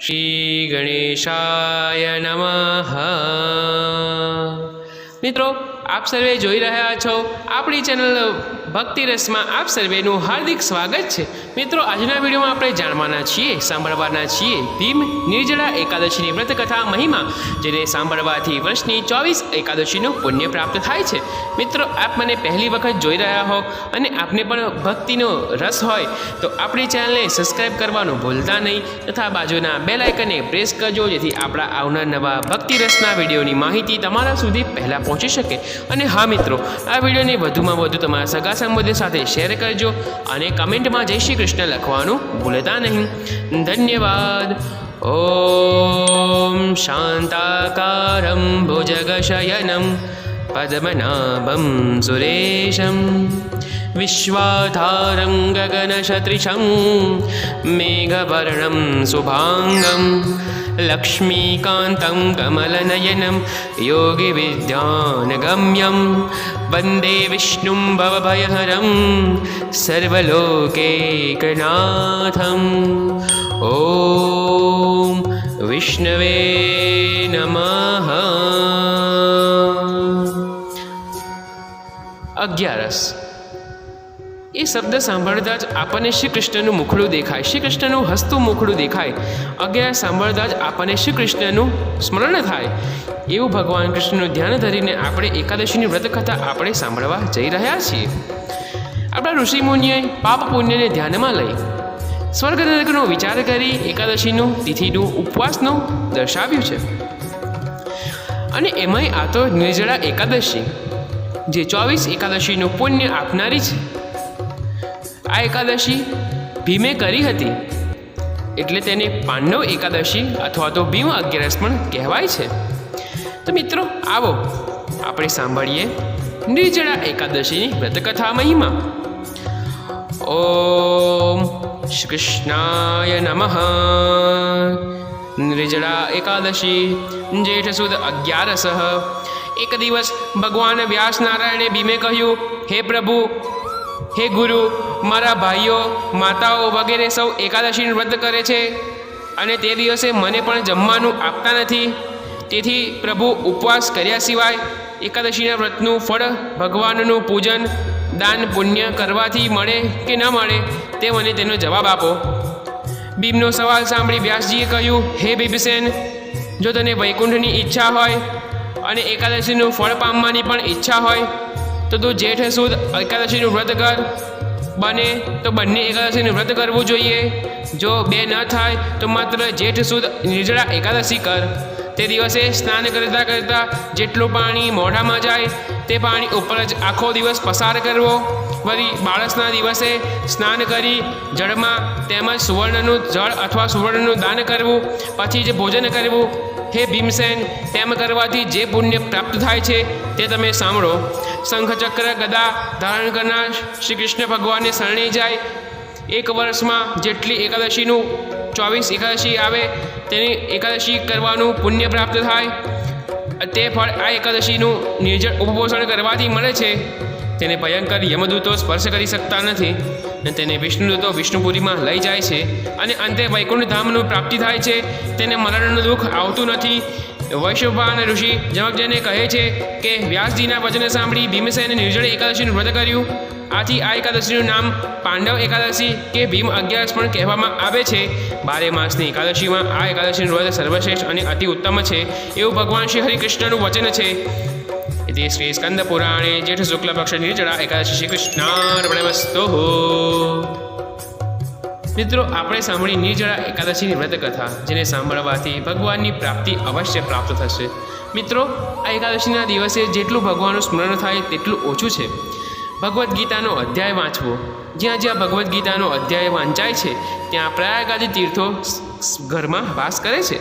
શ્રી ગણેશાય મિત્રો આપ સર્વે જોઈ રહ્યા છો આપણી ચેનલ ભક્તિ રસમાં આપ સર્વેનું હાર્દિક સ્વાગત છે. મિત્રો, આજના વિડીયોમાં આપણે જાણવાના છીએ, સાંભળવાના છીએ ભીમ નિર્જળા એકાદશીની વ્રતકથા મહિમા, જેને સાંભળવાથી વર્ષની ચોવીસ એકાદશીનું પુણ્ય પ્રાપ્ત થાય છે. મિત્રો, આપ મને પહેલી વખત જોઈ રહ્યા હો અને આપને પણ ભક્તિનો રસ હોય, તો આપણી ચેનલને સબસ્ક્રાઈબ કરવાનું ભૂલતા નહીં તથા બાજુના બેલ આઇકનને પ્રેસ કરજો, જેથી આપણા આવનાર નવા ભક્તિ રસના વિડીયોની માહિતી તમારા સુધી પહેલાં પહોંચી શકે. અને હા, મિત્રો, આ વિડીયોને વધુમાં વધુ તમારા સગા સંબંધીઓ સાથે શેર કરજો અને કમેન્ટમાં જય શ્રી કૃષ્ણ લખવાનું ભૂલતા નહીં. ધન્યવાદ. ઓમ શાંતાકારમ ભુજગશયનમ પદ્મનાભમ સુરેશમ. વિશ્વાધારं ગગનશત્રિશं મેઘવર્ણं શુભાङ्गं लक्ष्मीकान्तं कमलनयनं योगिविद्यानगम्यं वन्दे विष्णुं भवभयहरं सर्वलोकेकनाथम्। ॐ विष्णवे नमः। अग्यस् એ શબ્દ સાંભળતા જ આપણને શ્રી કૃષ્ણનું મુખડું દેખાય. શ્રી કૃષ્ણનું હસતું મુખડું દેખાય. અગિયાર સાંભળતા જ આપણને શ્રી કૃષ્ણનું સ્મરણ થાય. એવું ભગવાન કૃષ્ણનું ધ્યાન ધરીને આપણે એકાદશીની વ્રત કથા આપણે સાંભળવા જઈ રહ્યા છીએ. આપણા ઋષિમુનિએ પાપ પુણ્યને ધ્યાનમાં લઈ સ્વર્ગ નરકનો વિચાર કરી એકાદશીનું તિથિનું ઉપવાસનું દર્શાવ્યું છે. અને એમાંય આ તો નિર્જળા એકાદશી, જે ચોવીસ એકાદશીનું પુણ્ય આપનારી છે આ એકાદશી ભીમે કરી હતી. એટલે તેને પાંડવ એકાદશી અથવા તો ભીમ અગિયારસ પણ કહેવાય છે. તો મિત્રો, આવો આપણે સાંભળીએ નિર્જળા એકાદશીની વ્રતકથા મહિમા. ઓમ શ્રી કૃષ્ણાય નમઃ. નિર્જળા એકાદશી જેઠ સુદ અગિયારસ. એક દિવસ ભગવાન વ્યાસ નારાયણે ભીમે કહ્યું, હે પ્રભુ, હે ગુરુ મારા ભાઈઓ, માતાઓ વગેરે સૌ એકાદશીનું વ્રત કરે છે અને તે દિવસે મને પણ જમવાનું આપતા નથી. તેથી પ્રભુ ઉપવાસ કર્યા સિવાય એકાદશીના વ્રતનું ફળ ભગવાનનું પૂજન, દાન, પુણ્ય કરવાથી મળે કે ન મળે તે મને તેનો જવાબ આપો. બીબનો સવાલ સાંભળી વ્યાસજીએ કહ્યું, હે બીબસેન જો તને વૈકુંઠની ઈચ્છા હોય અને એકાદશીનું ફળ પામવાની પણ ઈચ્છા હોય, તો તું જેઠ સુદ એકાદશીનું વ્રત કર બને તો બંને એકાદશીનું વ્રત કરવું જોઈએ. જો બે ન થાય, તો માત્ર જેઠ સુદ નિર્જળા એકાદશી કર. તે દિવસે સ્નાન કરતાં કરતાં જેટલું પાણી મોઢામાં જાય, તે પાણી ઉપર જ આખો દિવસ પસાર કરવો. વળી બાળસના દિવસે સ્નાન કરી જળમાં તેમજ સુવર્ણનું જળ અથવા સુવર્ણનું દાન કરવું, પછી જ ભોજન કરવું. હે ભીમસેન, તેમ કરવાથી જે પુણ્ય પ્રાપ્ત થાય છે તે તમે સાંભળો. શંખચક્ર ગદા ધારણ કરનાર શ્રી કૃષ્ણ ભગવાનને શરણે જાય. એક વર્ષમાં જેટલી એકાદશીનું, ચોવીસ એકાદશી આવે, તેની એકાદશી કરવાનું પુણ્ય પ્રાપ્ત થાય. તે ફળ આ એકાદશીનું નિર્જળ ઉપપોષણ કરવાથી મળે છે. તેને ભયંકર યમદૂતો સ્પર્શ કરી શકતા નથી અને તેને વિષ્ણુદૂતો વિષ્ણુપુરીમાં લઈ જાય છે અને અંતે વૈકુંઠ ધામનું પ્રાપ્તિ થાય છે. તેને મરણનું દુઃખ આવતું નથી. વૈશ્વભાન ઋષિ જમકજને કહે છે કે વ્યાસજીના વચન સાંભળી ભીમસેને નિર્જળ એકાદશીનું વ્રત કર્યું. આથી આ એકાદશીનું નામ પાંડવ એકાદશી કે ભીમ અગિયારસ પણ કહેવામાં આવે છે. બારે માસની એકાદશીમાં આ એકાદશીનું વ્રત સર્વશ્રેષ્ઠ અને અતિ ઉત્તમ છે. એવું ભગવાન શ્રી હરિકૃષ્ણનું વચન છે. તે श्रीस्कन्दपुराणे નિર્જળા એકાદશી શ્રી કૃષ્ણાર્પણમસ્તો મિત્રો આપણે સાંભળી નિર્જળા એકાદશીની વ્રત કથા જેને સાંભળવાથી ભગવાનની પ્રાપ્તિ અવશ્ય પ્રાપ્ત થશે. મિત્રો, આ એકાદશીના દિવસે જેટલું ભગવાનનું સ્મરણ થાય તેટલું ઓછું છે. ભગવદ્ ગીતાનો અધ્યાય વાંચવો. જ્યાં જ્યાં ભગવદ્ ગીતાનો અધ્યાય વાંચાય છે, ત્યાં પ્રયાગાદી તીર્થો ઘરમાં વાસ કરે છે.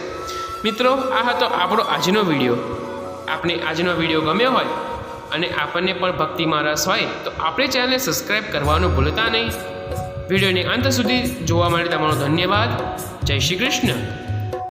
મિત્રો, આ હતો આપણો આજનો વીડિયો. આપને આજનો વીડિયો ગમ્યો હોય અને આપણને પણ ભક્તિમાં રસ હોય, તો આપણે ચેનલને સબસ્ક્રાઈબ કરવાનું ભૂલતા નહીં. વિડીયોને અંત સુધી જોવા માટે તમારો ધન્યવાદ. જય શ્રી કૃષ્ણ.